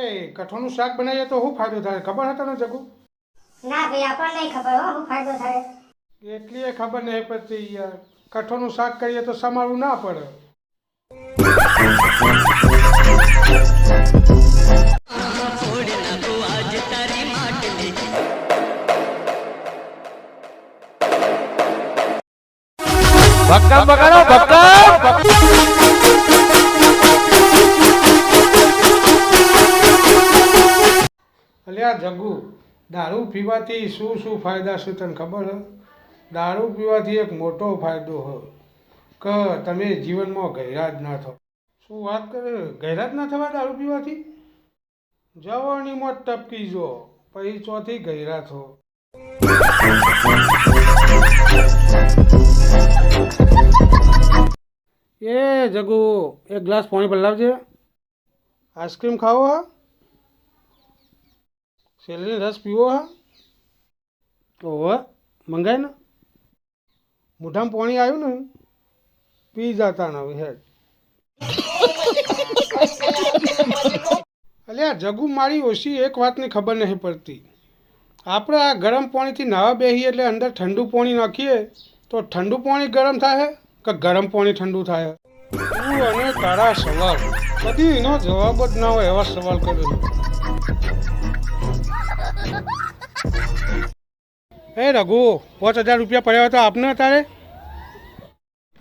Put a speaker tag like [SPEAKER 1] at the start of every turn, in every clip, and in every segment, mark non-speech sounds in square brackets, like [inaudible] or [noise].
[SPEAKER 1] કઠોળનું શાક બનાવીએ તો શું ફાયદો થાય? ખબર હતા ને જગુ?
[SPEAKER 2] ના ભાઈ આપણને ખબર હો શું ફાયદો થાય.
[SPEAKER 1] એટલી ખબર નહીં પડતી યાર. કઠોળનું શાક કરીએ તો સમારવું ના પડે.
[SPEAKER 3] ભક્કમ બગાડો ભક્કમ!
[SPEAKER 1] અલ્યા જગુ, દારૂ પીવાથી શું શું ફાયદા છે તને ખબર હ દારૂ પીવાથી એક મોટો ફાયદો હ કે, તમે જીવનમાં ગહેરા જ ના થો શું વાત કરે? ગહેરા જ ના થવા દારૂ પીવાથી? જવાનીમાં ટપકી જો, પછી ચોથી ગહેરા થો. એ જગુ, એક ગ્લાસ પાણી પલાવજે. આઈસ્ક્રીમ ખાવો હા? શેરડીનો રસ પીવો હા? ઓવે મંગાય ને. મોઢામાં પાણી આવ્યું ને, પી જતા ને હવે હેડ. અલ્યા જગુ મારી ઓછી એક વાતની ખબર નહીં પડતી. આપણે આ ગરમ પાણીથી નાવા બેસીએ એટલે અંદર ઠંડુ પાણી નાખીએ, તો ઠંડુ પાણી ગરમ થાય કે ગરમ પાણી ઠંડુ થાય તું અને તારા સવાલ. કદી એનો જવાબ જ ના હોય એવા સવાલ કરે છે. [laughs] એ રઘુ પાંચ હજાર રૂપિયા પડ્યા હોય તો આપને તારે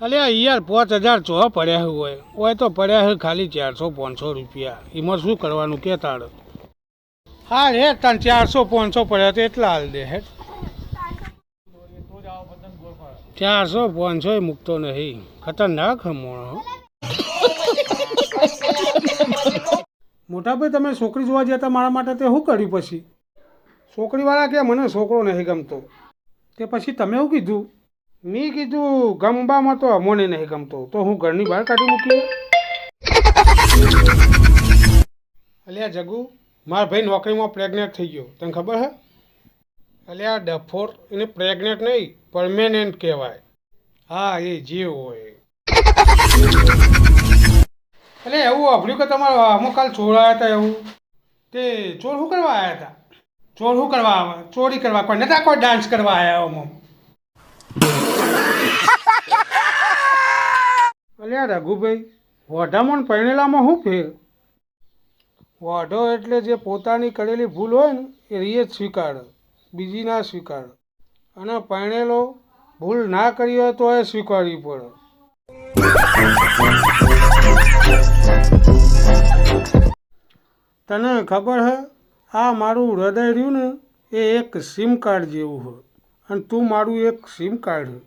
[SPEAKER 1] અલે યાર પાંચ હજાર ચો પડ્યા હોય. હોય તો પડ્યા હોય ખાલી ચારસો પાંચસો રૂપિયા. એમાં શું કરવાનું કે તાર હા રે તને ચારસો પાંચસો પડ્યા તો એટલા હાલ દે હે. ચારસો પાંચસો એ મૂકતો નહીં. ખતરનાક હમણાં મોટાભાઈ [laughs] મોટા તમે છોકરી જોવા જતા મારા માટે તે શું કર્યું પછી? છોકરીવાળા કે મને છોકરો નહીં ગમતો? તે પછી તમે એવું કીધું? મેં કીધું ગમબામાં તો અમોને નહીં ગમતો. તો હું ઘરની બહાર કાઢી મૂકી અલ્યા જગુ, મારા ભાઈ નોકરીમાં પ્રેગ્નેન્ટ થઈ ગયો. તને ખબર હે? અલ્યા ડફોર એને પ્રેગ્નેન્ટ નહીં પરમેનન્ટ કહેવાય. હા, એ જે હોય. એટલે એવું અભળ્યું કે તમારો અમુક કાલ ચોર આવ્યા હતા એવું? તે ચોર શું કરવા આવ્યા હતા? ચોર શું કરવા આવે? ચોરી કરવા? કોઈ નતા કોઈ ડાન્સ કરવા આવ્યા આમાં અલ્યા રઘુભાઈ વઢામણ પરણેલામાં શું ફેર વાઢો એટલે જે પોતાની કરેલી ભૂલ હોય ને, એ રીએ જ સ્વીકારે. બીજી ના સ્વીકારે. અને પરણેલો ભૂલ ના કરી હોય તો એ સ્વીકારવી પડે. તને ખબર હે આ મારું હૃદય રહ્યું ને, એ એક સિમ કાર્ડ જેવું હોય. અને તું મારું એક સિમ કાર્ડ
[SPEAKER 2] હોય.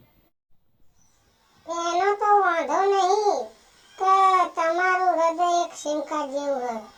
[SPEAKER 2] તો વાંધો નહીં તમારું હૃદય એક સિમ કાર્ડ જેવું હોય.